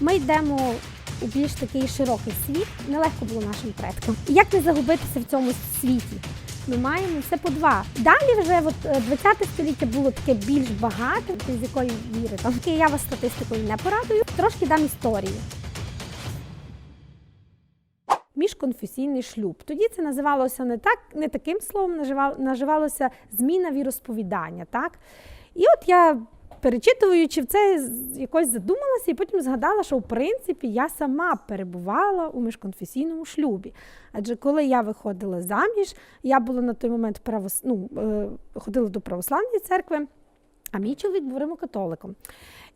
Ми йдемо у більш такий широкий світ. Нелегко було нашим предкам. Як не загубитися в цьому світі? Ми маємо все по два. Далі вже от е, 20 століття було таке більш багате, з якої віри. Там я вас статистикою не порадую. Трошки дам історії. Міжконфесійний шлюб. Тоді це називалося не так, не таким словом, називалося зміна віросповідання. Так? І от я, перечитуючи це, якось задумалася і потім згадала, що в принципі я сама перебувала у міжконфесійному шлюбі. Адже коли я виходила заміж, я була на той момент правос... ну, е, ходила до православної церкви. А мій чоловік був римокатоликом.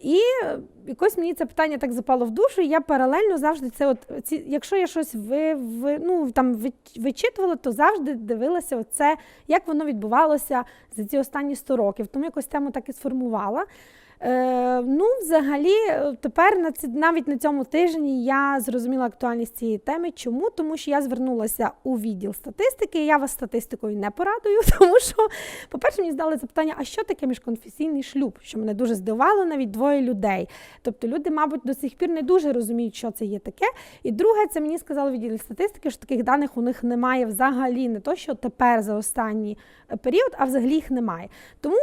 І е, якось мені це питання так запало в душу, і я паралельно завжди це, от ці, якщо я щось ви, ви, ну, там, ви- вичитувала, то завжди дивилася оце, як воно відбувалося за ці останні 100 років. Тому якось тему так і сформувала. Е, ну, взагалі, е, тепер навіть на цьому тижні я зрозуміла актуальність цієї теми. Чому? Тому що я звернулася у відділ статистики. Я вас статистикою не порадую, тому що, по-перше, мені здали запитання, а що таке міжконфесійний шлюб? Що мене дуже здивувало, навіть двоє людей. Тобто люди, мабуть, до сих пір не дуже розуміють, що це є таке. І друге, це мені сказали відділ статистики, що таких даних у них немає взагалі, не то, що тепер за останній е, період, а взагалі їх немає. Тому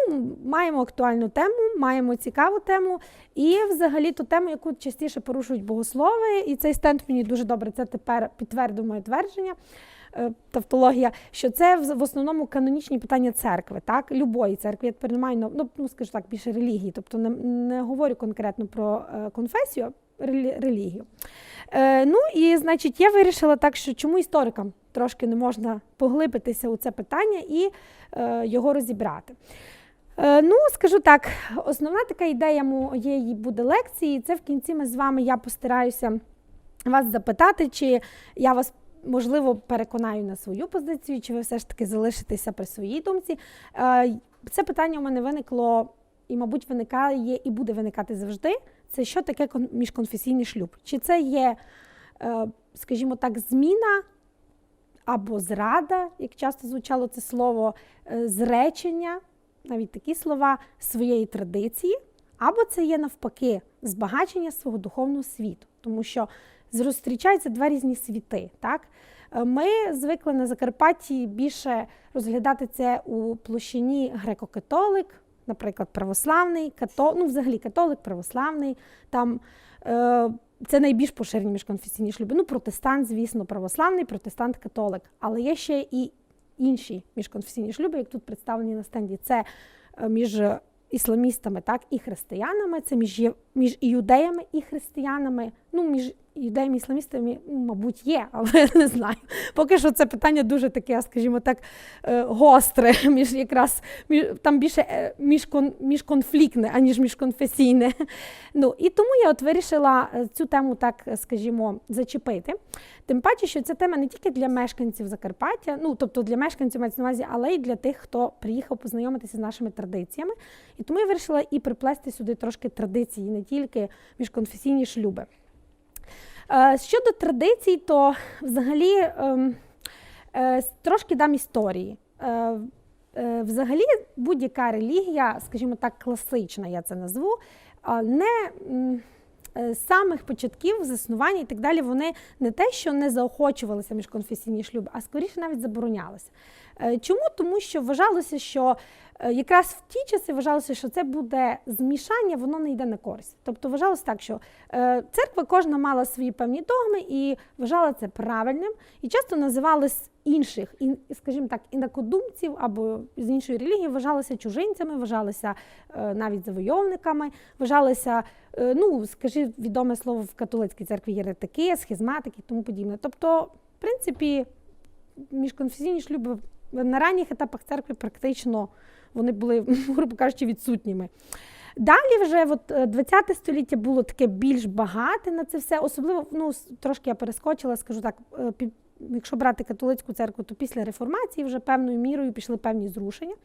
маємо актуальну тему, маємо цікаву тему, і взагалі ту тему, яку частіше порушують богослови, і цей стенд мені дуже добре це тепер підтвердив моє твердження. е, Тавтологія, що це в основному канонічні питання церкви, так любої церкви. Я тепер не маю ну, ну скажу так, більше релігії, тобто не, не говорю конкретно про е, конфесію, а релігію. Е, ну і значить, я вирішила так, що чому історикам трошки не можна поглибитися у це питання і е, його розібрати. Е, Ну, скажу так, основна така ідея моєї буде лекції. Це в кінці ми з вами я постараюся вас запитати, чи я вас можливо переконаю на свою позицію, чи ви все ж таки залишитеся при своїй думці. Е, Це питання у мене виникло і, мабуть, виникає і буде виникати завжди. Це що таке міжконфесійний шлюб? Чи це є, е, скажімо так, зміна або зрада, як часто звучало це слово, зречення, навіть такі слова своєї традиції, або це є навпаки збагачення свого духовного світу, тому що зустрічаються два різні світи. Так? Е, Ми звикли на Закарпатті більше розглядати це у площині греко-католик, наприклад, православний, като... ну, взагалі католик, православний. Там е, це найбільш поширені міжконфесійні шлюби. Ну, протестант, звісно, православний, протестант, католик. Але є ще і інші міжконфесійні шлюби, як тут представлені на стенді. Це е, між ісламістами, так, і християнами, це між, між іудеями і християнами. Ну, між іудеями і ісламістами, ну, мабуть, є, але не знаю. Поки що це питання дуже таке, скажімо так, е, гостре, між якраз між, там більше е, міжкон, міжконфліктне, аніж міжконфесійне. Ну, і тому я от вирішила е, цю тему так, скажімо, зачепити. Тим паче, що ця тема не тільки для мешканців Закарпаття, ну тобто для мешканців мається на увазі, але й для тих, хто приїхав познайомитися з нашими традиціями. І тому я вирішила і приплести сюди трошки традиції, не тільки міжконфесійні шлюби. Е, Щодо традицій, то взагалі ем, е, трошки дам історії. Е, Взагалі, будь-яка релігія, скажімо так, класична, я це назву, не з самих початків заснування і так далі, вони не те, що не заохочувалися міжконфесійні шлюби, а скоріше навіть заборонялися. Е, Чому? Тому що вважалося, що е, якраз в ті часи вважалося, що це буде змішання, воно не йде на користь. Тобто вважалося так, що е, церква кожна мала свої певні догми і вважала це правильним, і часто називали з інших, ін- скажімо так, інакодумців або з іншої релігії, вважалися чужинцями, вважалися навіть завойовниками, вважалися, ну, скажи, відоме слово в католицькій церкві єретики, схизматики і тому подібне. Тобто, в принципі, міжконфесійні шлюби на ранніх етапах церкви практично вони були, грубо кажучи, відсутніми. Далі вже от, е, 20 століття було таке більш багате на це все. Особливо, ну, трошки я перескочила, скажу так, е, якщо брати католицьку церкву, то після реформації вже певною мірою пішли певні зрушення.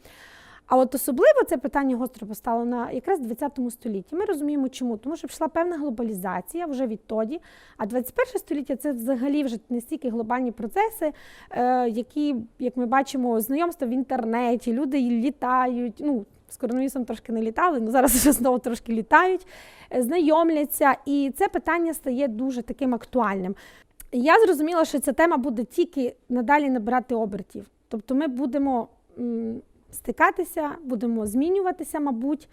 А от особливо це питання гостро постало на якраз 20 столітті. Ми розуміємо, чому, тому що пішла певна глобалізація вже відтоді. А 21 століття це взагалі вже не стільки глобальні процеси, е, які, як ми бачимо, знайомства в інтернеті, люди літають. Ну, з коронавірусом трошки не літали, ну зараз вже знову трошки літають, е, знайомляться, і це питання стає дуже таким актуальним. Я зрозуміла, що ця тема буде тільки надалі набирати обертів. Тобто ми будемо стикатися, будемо змінюватися, мабуть.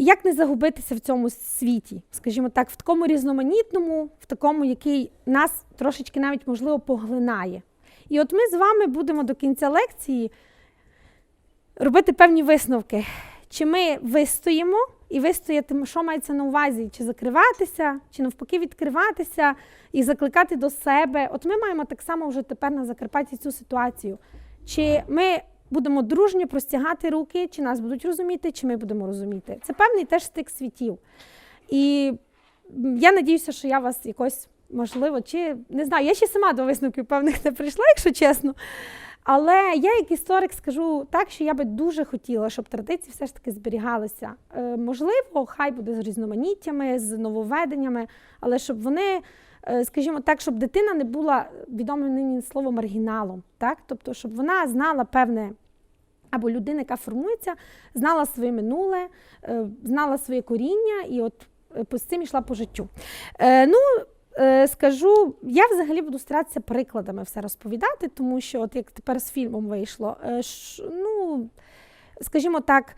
Як не загубитися в цьому світі, скажімо так, в такому різноманітному, в такому, який нас трошечки навіть можливо поглинає. І от ми з вами будемо до кінця лекції робити певні висновки. Чи ми вистоїмо і вистояти, що мається на увазі, чи закриватися, чи навпаки відкриватися і закликати до себе. От ми маємо так само вже тепер на Закарпатті цю ситуацію. Чи ми будемо дружньо простягати руки, чи нас будуть розуміти, чи ми будемо розуміти. Це певний теж стик світів. І я надіюся, що я вас якось можливо, чи не знаю, я ще сама до висновків певних не прийшла, якщо чесно. Але я, як історик, скажу так, що я би дуже хотіла, щоб традиції все ж таки зберігалися. Е, можливо, хай буде з різноманіттями, з нововведеннями, але щоб вони, скажімо так, щоб дитина не була відоме нині слово маргіналом, так? Тобто, щоб вона знала певне. Або людина, яка формується, знала своє минуле, е, знала своє коріння і от е, з цим йшла по життю. Е, ну, е, скажу, я взагалі буду старатися прикладами все розповідати, тому що, от як тепер з фільмом вийшло, е, ну, скажімо так,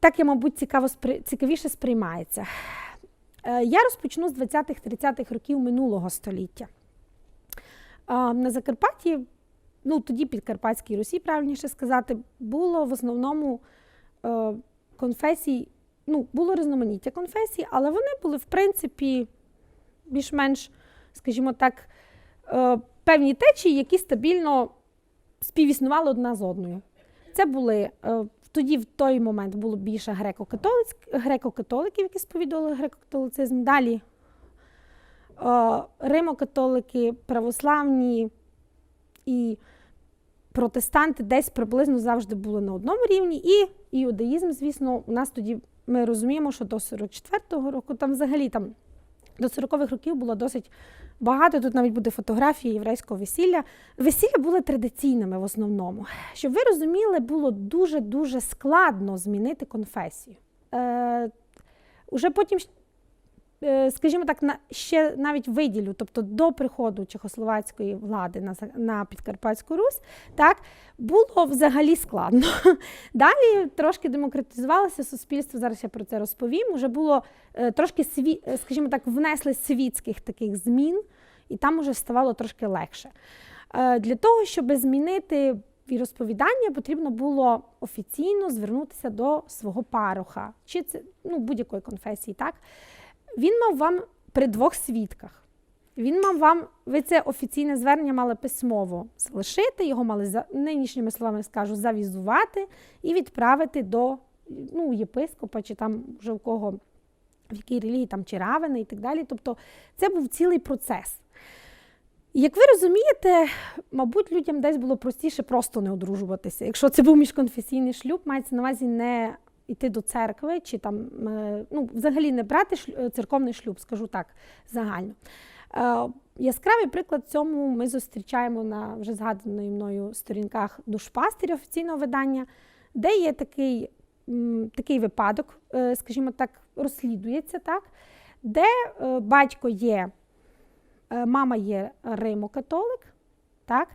так я, мабуть, цікаво, цікавіше сприймається. Е, я розпочну з 20-30-х років минулого століття. На Закарпатті, ну тоді Підкарпатській Русі, правильніше сказати, було в основному е, конфесій, ну, було різноманіття конфесій, але вони були, в принципі, більш-менш, скажімо так, е, певні течії, які стабільно співіснували одна з одною. Це були тоді, в той момент було більше греко-католиків, які сповідували греко-католицизм. Далі е, римо-католики, православні і протестанти десь приблизно завжди були на одному рівні. І іудаїзм, звісно, у нас тоді ми розуміємо, що до 44-го року, там взагалі там до 40-х років було досить багато. Тут навіть буде фотографії єврейського весілля. Весілля були традиційними в основному. Щоб ви розуміли, було дуже-дуже складно змінити конфесію. Е, уже потім, скажімо так, на, ще навіть виділю, тобто до приходу чехословацької влади на, на Підкарпатську Русь, так, було взагалі складно. Далі трошки демократизувалося суспільство, зараз я про це розповім. Уже було е, трошки, сві, е, скажімо так, внесли світських таких змін, і там уже ставало трошки легше. Е, Для того, щоб змінити віросповідання, потрібно було офіційно звернутися до свого пароха, чи це ну, будь-якої конфесії, так? Він мав вам при двох свідках. Він мав вам, ви це офіційне звернення мали письмово залишити, його мали за нинішніми словами скажу, завізувати і відправити до ну, єпископа, чи там вже в кого в якій релігії там чи равени і так далі. Тобто це був цілий процес. Як ви розумієте, мабуть, людям десь було простіше просто не одружуватися. Якщо це був міжконфесійний шлюб, мається на увазі не йти до церкви, чи там е, ну, взагалі не брати е, церковний шлюб, скажу так загально. Е, Яскравий приклад цьому ми зустрічаємо на вже згаданої мною сторінках душпастиря офіційного видання, де є такий, такий випадок, скажімо так, розслідується, так, де батько є, мама є римо-католик, так,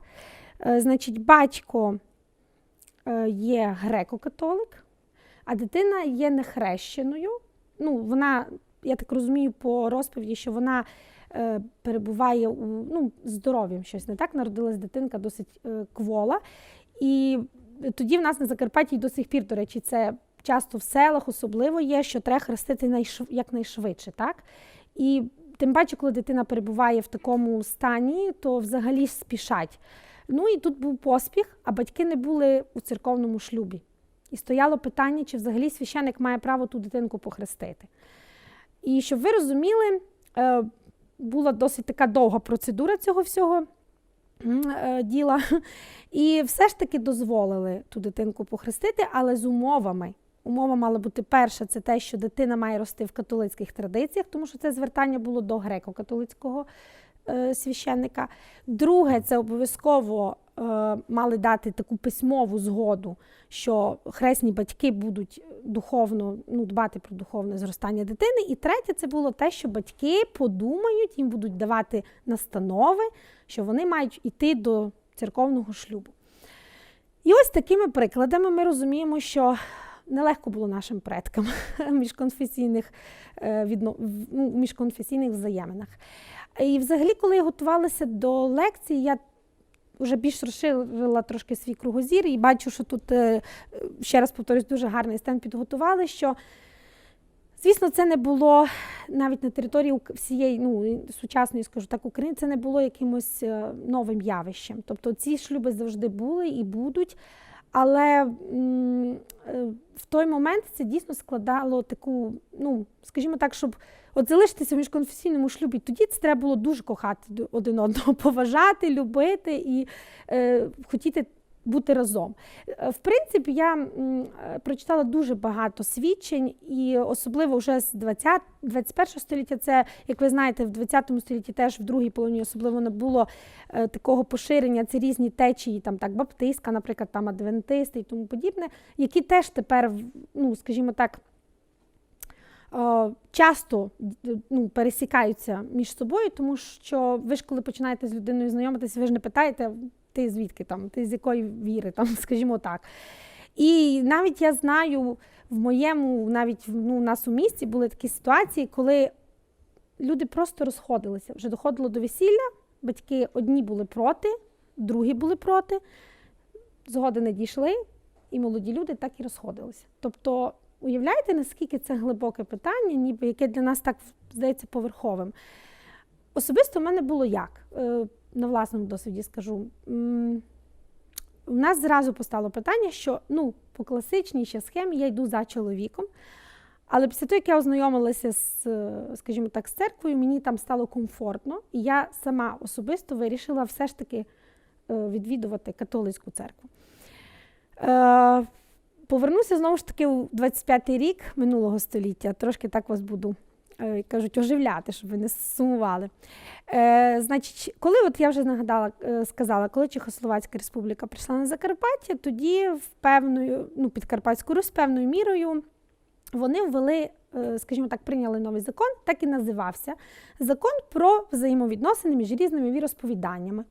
значить, батько є греко-католик, а дитина є нехрещеною. Ну, вона, я так розумію, по розповіді, що вона е, перебуває у ну, здоров'ям щось не так. Народилась дитинка досить е, квола. І тоді в нас на Закарпатті до сих пір, до речі, це часто в селах особливо є, що треба хрестити найшв... якнайшвидше. Так? І тим паче, коли дитина перебуває в такому стані, то взагалі спішать. Ну і тут був поспіх, а батьки не були у церковному шлюбі. І стояло питання, чи взагалі священик має право ту дитинку похрестити. І щоб ви розуміли, е, була досить така довга процедура цього всього е, діла. І все ж таки дозволили ту дитинку похрестити, але з умовами. Умова мала бути перша, це те, що дитина має рости в католицьких традиціях, тому що це звертання було до греко-католицького священника. Друге, це обов'язково е, мали дати таку письмову згоду, що хресні батьки будуть духовно ну, дбати про духовне зростання дитини. І третє, це було те, що батьки подумають, їм будуть давати настанови, що вони мають йти до церковного шлюбу. І ось такими прикладами ми розуміємо, що нелегко було нашим предкам міжконфесійних, е, відно... ну, міжконфесійних взаєминах. І взагалі, коли я готувалася до лекції, я вже більш розширила трошки свій кругозір і бачу, що тут, е, ще раз повторюсь, дуже гарний стенд підготували, що Звісно, це не було навіть на території всієї ну, сучасної, скажу так, України, це не було якимось е, новим явищем. Тобто ці шлюби завжди були і будуть. Але е, в той момент це дійсно складало таку, ну, скажімо так, щоб от залишитися в міжконфесійному шлюбі, тоді це треба було дуже кохати один одного, поважати, любити і е, хотіти бути разом. Е, В принципі, я е, прочитала дуже багато свідчень, і особливо вже з 20, 21 століття, це, як ви знаєте, в 20 столітті теж в другій половині особливо не було е, такого поширення, це різні течії, там так, баптистська, наприклад, там адвентисти і тому подібне, які теж тепер, ну, скажімо так, часто ну, пересікаються між собою, тому що ви ж, коли починаєте з людиною знайомитися, ви ж не питаєте, ти звідки там, ти з якої віри, там, скажімо так. І навіть я знаю, в моєму, навіть ну, у нас у місті були такі ситуації, коли люди просто розходилися. Вже доходило до весілля, батьки одні були проти, другі були проти, згоди не дійшли, і молоді люди так і розходилися. Тобто, уявляєте, наскільки це глибоке питання, ніби яке для нас так здається поверховим. Особисто в мене було як? На власному досвіді скажу. У нас зразу постало питання, що ну, по класичній ще схемі я йду за чоловіком. Але після того, як я ознайомилася з, скажімо так, з церквою, мені там стало комфортно, і я сама особисто вирішила все ж таки е, відвідувати католицьку церкву. Е, Повернуся знову ж таки у 25-й рік минулого століття. Трошки так вас буду кажуть, оживляти, щоб ви не сумували. Е, значить, коли от я вже нагадала, е, сказала, коли Чехословацька республіка прийшла на Закарпаття, тоді в певною, ну, Підкарпатську Русь певною мірою вони ввели, е, скажімо так, прийняли новий закон, так і називався Закон про взаємовідносини між різними віросповіданнями.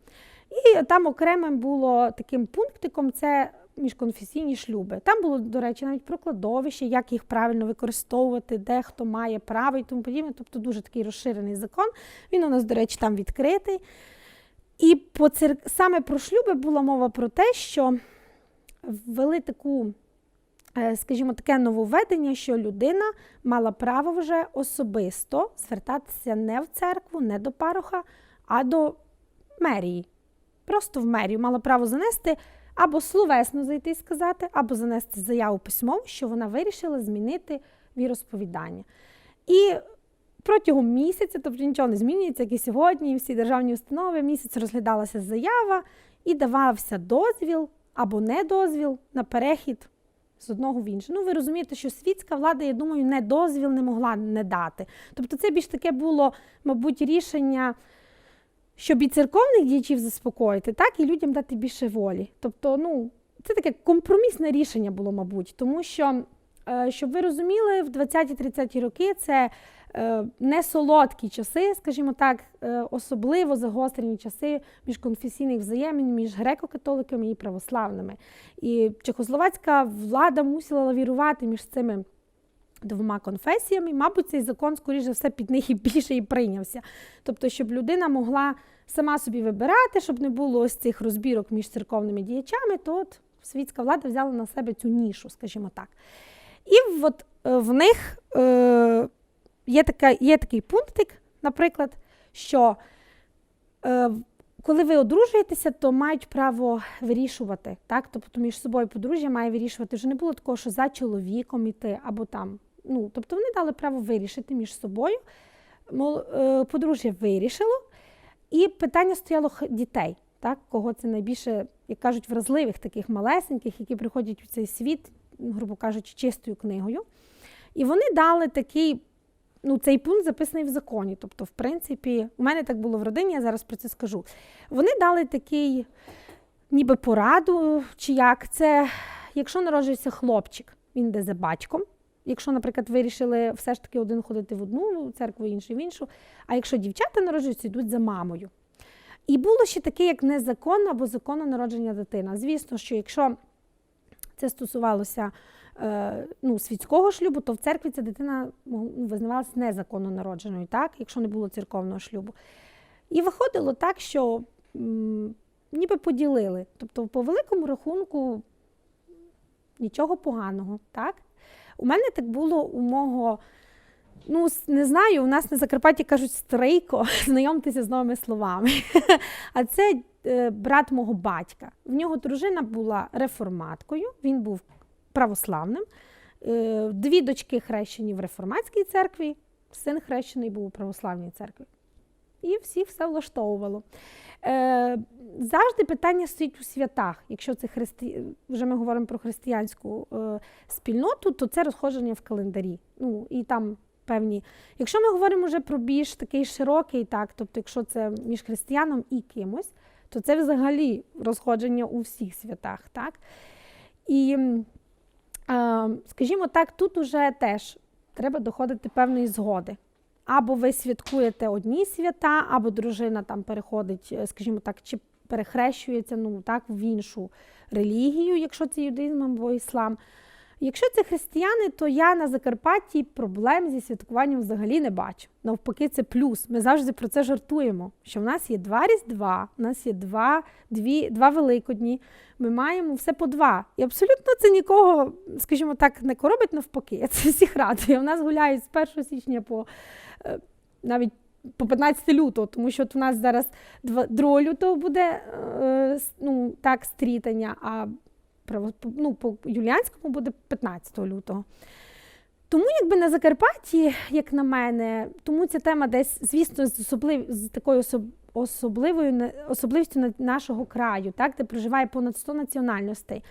І там окремим було таким пунктиком це міжконфесійні шлюби. Там було, до речі, навіть про кладовище, як їх правильно використовувати, де хто має право і тому подібне. Тобто дуже такий розширений закон. Він у нас, до речі, там відкритий. І по цер... саме про шлюби була мова про те, що ввели таку, е, скажімо, таке нововведення, що людина мала право вже особисто звертатися не в церкву, не до пароха, а до мерії. Просто в мерію мала право занести або словесно зайти і сказати, або занести заяву письмово, що вона вирішила змінити віросповідання. І протягом місяця, тобто нічого не змінюється, як і сьогодні, всі державні установи, місяць розглядалася заява і давався дозвіл або не дозвіл на перехід з одного в інше. Ну, ви розумієте, що світська влада, я думаю, не дозвіл не могла не дати. Тобто, це більш таке було, мабуть, рішення. Щоб і церковних діячів заспокоїти, так і людям дати більше волі. Тобто, ну, це таке компромісне рішення було, мабуть, тому що, е, щоб ви розуміли, в 20-30 роки це е, не солодкі часи, скажімо так, е, особливо загострені часи міжконфесійних взаємин між греко-католиками і православними. І чехословацька влада мусила лавірувати між цими двома конфесіями, мабуть, цей закон, скоріш за все, під них і більше і прийнявся. Тобто, щоб людина могла сама собі вибирати, щоб не було ось цих розбірок між церковними діячами, то от світська влада взяла на себе цю нішу, скажімо так. І от е, в них е, є, така, є такий пунктик, наприклад, що е, коли ви одружуєтеся, то мають право вирішувати. Так? Тобто між собою подружжя має вирішувати. Вже не було такого, що за чоловіком іти або там. Ну, тобто вони дали право вирішити між собою. Мол, е, Подружжя вирішило, і питання стояло дітей, так? кого це найбільше, як кажуть, вразливих, таких малесеньких, які приходять у цей світ, грубо кажучи, чистою книгою. І вони дали такий ну, цей пункт записаний в законі. Тобто, в принципі, у мене так було в родині, я зараз про це скажу. Вони дали такий, ніби пораду, чи як це, якщо народжується хлопчик, він йде за батьком. Якщо, наприклад, вирішили все ж таки один ходити в одну церкву, інший в іншу. А якщо дівчата народжуються, йдуть за мамою. І було ще таке, як незаконно або законно народження дитина. Звісно, що якщо це стосувалося е, ну, світського шлюбу, то в церкві ця дитина ну, визнавалася незаконно народженою, так, якщо не було церковного шлюбу. І виходило так, що ніби поділили. Тобто, по великому рахунку нічого поганого. так. У мене так було у мого. Ну, не знаю, у нас на Закарпатті кажуть стрийко, знайомтеся з новими словами. А це е, брат мого батька. В нього дружина була реформаткою, він був православним. Е, Дві дочки хрещені в реформатській церкві, син хрещений був у православній церкві. І всіх все влаштовувало. Е, завжди питання стоїть у святах. Якщо це христи... вже ми говоримо про християнську е, спільноту, то це розходження в календарі. Ну, і там певні. Якщо ми говоримо вже про більш такий широкий, так, тобто, якщо це між християном і кимось, то це взагалі розходження у всіх святах. Так? І, е, скажімо так, тут уже теж треба доходити певної згоди. Або ви святкуєте одні свята, або дружина там переходить, е, скажімо так, чи перехрещується ну, так, в іншу релігію, якщо це юдизм або іслам. Якщо це християни, то я на Закарпатті проблем зі святкуванням взагалі не бачу. Навпаки, це плюс. Ми завжди про це жартуємо. Що в нас є два різдва, у нас є два, дві, два великодні. Ми маємо все по два. І абсолютно це нікого, скажімо так, не коробить навпаки. Це всіх радує. У нас гуляють з 1 січня по е, навіть по 15 лютого, тому що от у нас зараз 2 2 лютого буде е, ну, так, стрітання, а ну, по юліанському буде 15 лютого. Тому, якби на Закарпатті, як на мене, тому ця тема десь, звісно, з, особлив, з такою особ, особливою особливістю нашого краю, так, де проживає понад 100 національностей.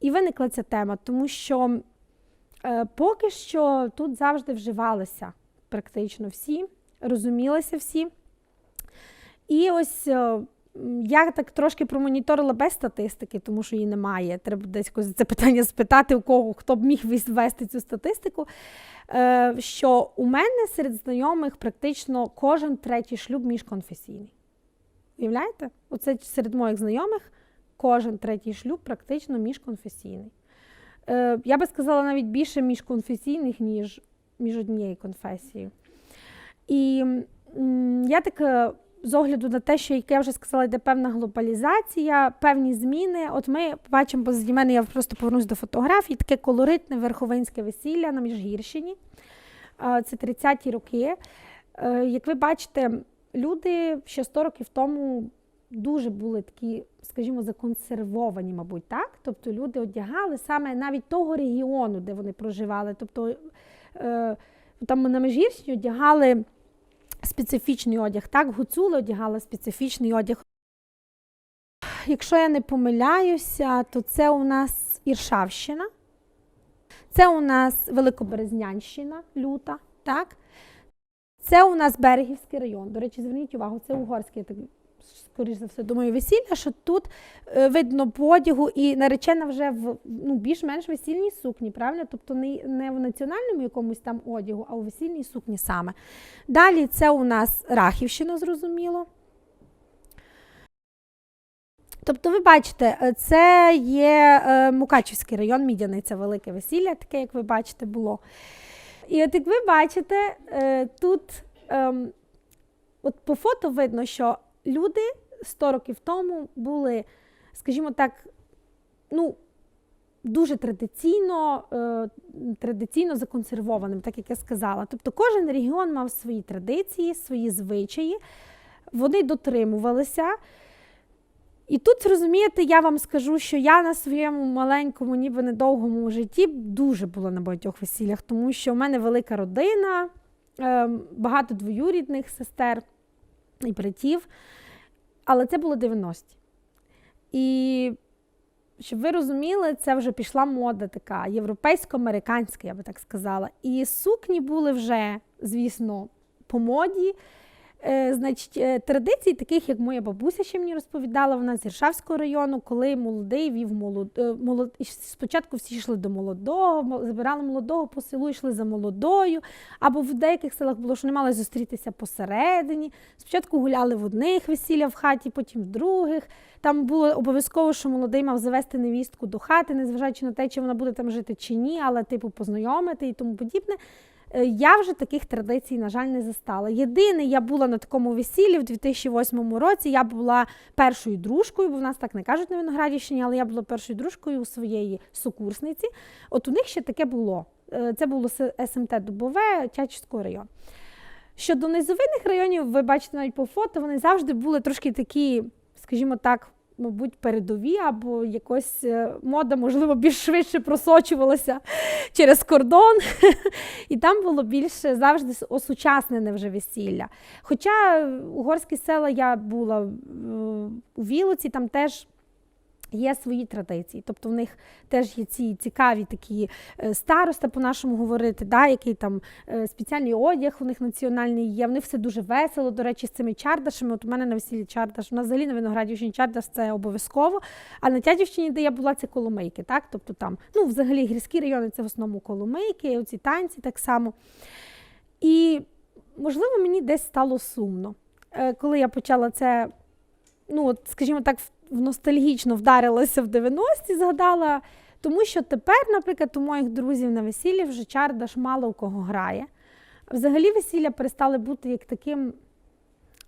І виникла ця тема, тому що е, поки що тут завжди вживалися практично всі, розумілися всі. І ось е, я так трошки промоніторила без статистики, тому що її немає. Треба десь це питання спитати, у кого хто б міг вести цю статистику. Е, Що у мене серед знайомих практично кожен третій шлюб міжконфесійний. Уявляєте? Оце серед моїх знайомих кожен третій шлюб практично міжконфесійний. Е, Я би сказала навіть більше міжконфесійних, ніж між однією конфесією. І я так е, з огляду на те, що як я вже сказала, йде певна глобалізація, певні зміни. От ми бачимо позаді мене, я просто повернусь до фотографій, таке колоритне верховинське весілля на Міжгірщині. Це 30-ті роки. Е, Як ви бачите, люди ще 100 років тому дуже були такі, скажімо, законсервовані, мабуть, так? Тобто люди одягали саме навіть того регіону, де вони проживали. Тобто е, там на Межгірщині одягали специфічний одяг. Так, гуцули одягала специфічний одяг. Якщо я не помиляюся, то це у нас Іршавщина, це у нас Великоберезнянщина, люта, так? Це у нас Берегівський район. До речі, зверніть увагу, це угорський так, скоріш за все, думаю, весілля, що тут е, видно по одягу і наречена вже в ну, більш-менш весільній сукні, правильно? Тобто не, в національному якомусь там одягу, а у весільній сукні саме. Далі це у нас Рахівщина, зрозуміло. Тобто, ви бачите, е, це є е, Мукачівський район, Мідяниця, велике весілля, таке, як ви бачите, було. І от як ви бачите, тут ем, от по фото видно, що люди 100 років тому були, скажімо так, ну, дуже традиційно, е, традиційно законсервованим, так як я сказала. Тобто кожен регіон мав свої традиції, свої звичаї, вони дотримувалися. І тут, розумієте, я вам скажу, що я на своєму маленькому, ніби недовгому житті дуже була на багатьох весіллях, тому що в мене велика родина, е, багато двоюрідних сестер і братів. Але це було 90-ті. І щоб ви розуміли, це вже пішла мода така європейсько-американська, я би так сказала. І сукні були вже, звісно, по моді. Е, значить, е, традицій, таких як моя бабуся ще мені розповідала, вона з Іршавського району, коли молодий вів молод... е, молод... Спочатку всі йшли до молодого, мо- забирали молодого по селу, йшли за молодою. Або в деяких селах було, що не мали зустрітися посередині. Спочатку гуляли в одних весілля в хаті, потім в других. Там було обов'язково, що молодий мав завести невістку до хати, незважаючи на те, чи вона буде там жити чи ні, але типу познайомити і тому подібне. Е, Я вже таких традицій, на жаль, не застала. Єдине, я була на такому весіллі в 2008 році. Я була першою дружкою, бо в нас так не кажуть на Виноградівщині, але я була першою дружкою у своєї сукурсниці. От у них ще таке було. Е, Це було СМТ Дубове Чачівського району. Щодо низовинних районів, ви бачите навіть по фото, вони завжди були трошки такі, скажімо так, мабуть, передові, або якось е, мода, можливо, більш швидше просочувалася через кордон. І там було більше завжди осучаснене вже весілля. Хоча е, угорські села я була е, у Вілоці, там теж. Є свої традиції, тобто в них теж є ці цікаві такі е, староста, по-нашому говорити, да, який там е, спеціальний одяг у них національний є. В них все дуже весело. До речі, з цими чардашами. От у мене на весіллі чардаш. У нас взагалі на Виноградівщині чардаш це обов'язково. А на Тячівщині, де я була, це коломийки. Так? Тобто там, ну, взагалі гірські райони це в основному коломийки, оці танці так само. І, можливо, мені десь стало сумно, Е, коли я почала це, ну, от, скажімо так, ностальгічно вдарилася в 90-ті, згадала. Тому що тепер, наприклад, у моїх друзів на весіллі вже чардаш мало у кого грає. Взагалі весілля перестали бути як таким,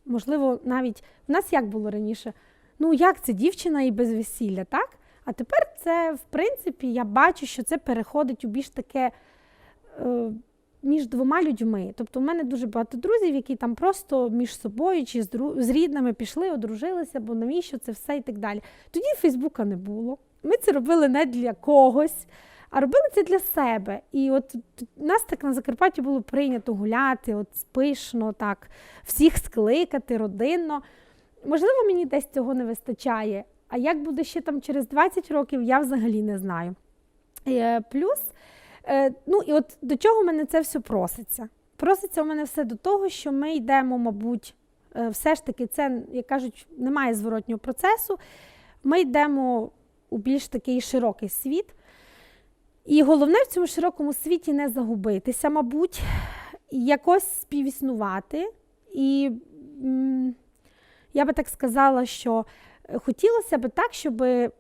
можливо, навіть в нас як було раніше? Ну, як це дівчина і без весілля, так? А тепер це, в принципі, я бачу, що це переходить у більш таке е, між двома людьми. Тобто, у мене дуже багато друзів, які там просто між собою чи з, рідними пішли, одружилися, бо навіщо це все і так далі. Тоді Фейсбука не було. Ми це робили не для когось, а робили це для себе. І от нас так на Закарпатті було прийнято гуляти, от пишно, так, всіх скликати родинно. Можливо, мені десь цього не вистачає. А як буде ще там через 20 років, я взагалі не знаю. Е, Плюс, ну і от до чого в мене це все проситься? Проситься у мене все до того, що ми йдемо, мабуть, е, все ж таки, це, як кажуть, немає зворотнього процесу. Ми йдемо у більш такий широкий світ. І головне в цьому широкому світі не загубитися, мабуть, якось співіснувати. І я би так сказала, що е, хотілося б так, щоб е,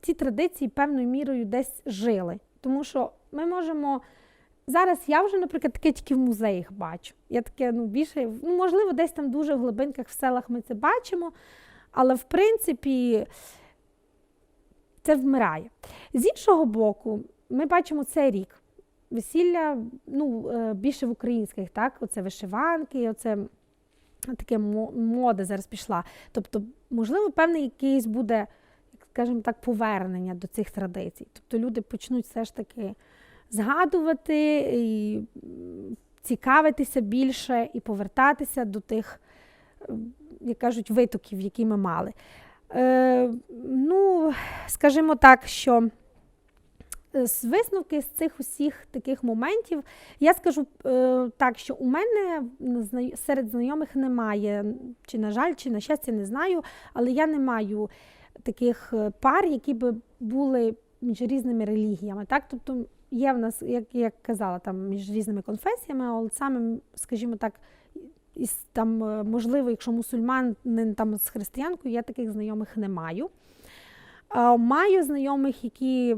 ці традиції певною мірою десь жили. Тому що ми можемо. Зараз я вже, наприклад, таке тільки в музеях бачу. Я таке, ну, більше, ну, можливо, десь там дуже в глибинках в селах ми це бачимо, але в принципі це вмирає. З іншого боку, ми бачимо цей рік. Весілля ну, е, більше в українських, так? Оце вишиванки, оце таке мода зараз пішла. Тобто, можливо, певний якийсь буде, скажімо так, повернення до цих традицій. Тобто люди почнуть все ж таки згадувати і цікавитися більше і повертатися до тих, як кажуть, витоків, які ми мали. Е, ну, скажімо так, що е, висновки з цих усіх таких моментів, я скажу е, так, що у мене серед знайомих немає, чи на жаль, чи на щастя, не знаю, але я не маю таких е, пар, які би були між різними релігіями. Так? Тобто є в нас, як я казала, там між різними конфесіями, але саме, скажімо так, із там, е, можливо, якщо мусульманин там з християнкою, я таких знайомих не маю. Маю знайомих, які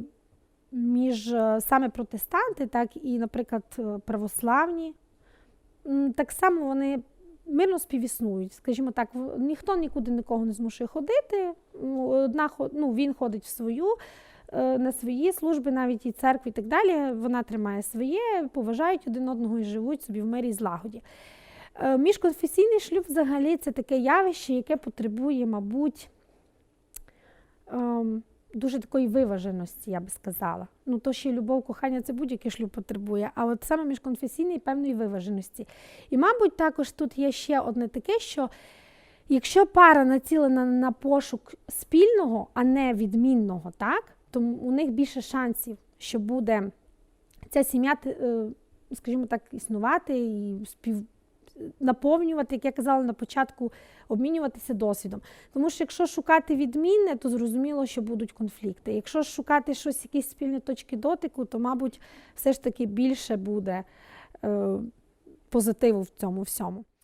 між е, саме протестанти, так і, наприклад, православні. Так само вони мирно співіснують. Скажімо так, ніхто нікуди нікого не змушує ходити. Одна ну, він ходить в свою, е, на свої служби, навіть і церкві, і так далі. Вона тримає своє, поважають один одного і живуть собі в мирі і злагоді. Е, Міжконфесійний шлюб взагалі це таке явище, яке потребує, мабуть, ем, дуже такої виваженості, я би сказала. Ну, то, що любов, кохання, це будь-який шлюб потребує, а от саме міжконфесійний певної виваженості. І, мабуть, також тут є ще одне таке, що Якщо пара націлена на пошук спільного, а не відмінного, так, то у них більше шансів, що буде ця сім'я, е, скажімо так, існувати і спів... наповнювати, як я казала на початку, обмінюватися досвідом. Тому що якщо шукати відмінне, то зрозуміло, що будуть конфлікти. Якщо шукати щось, якісь спільні точки дотику, то, мабуть, все ж таки більше буде е, позитиву в цьому всьому.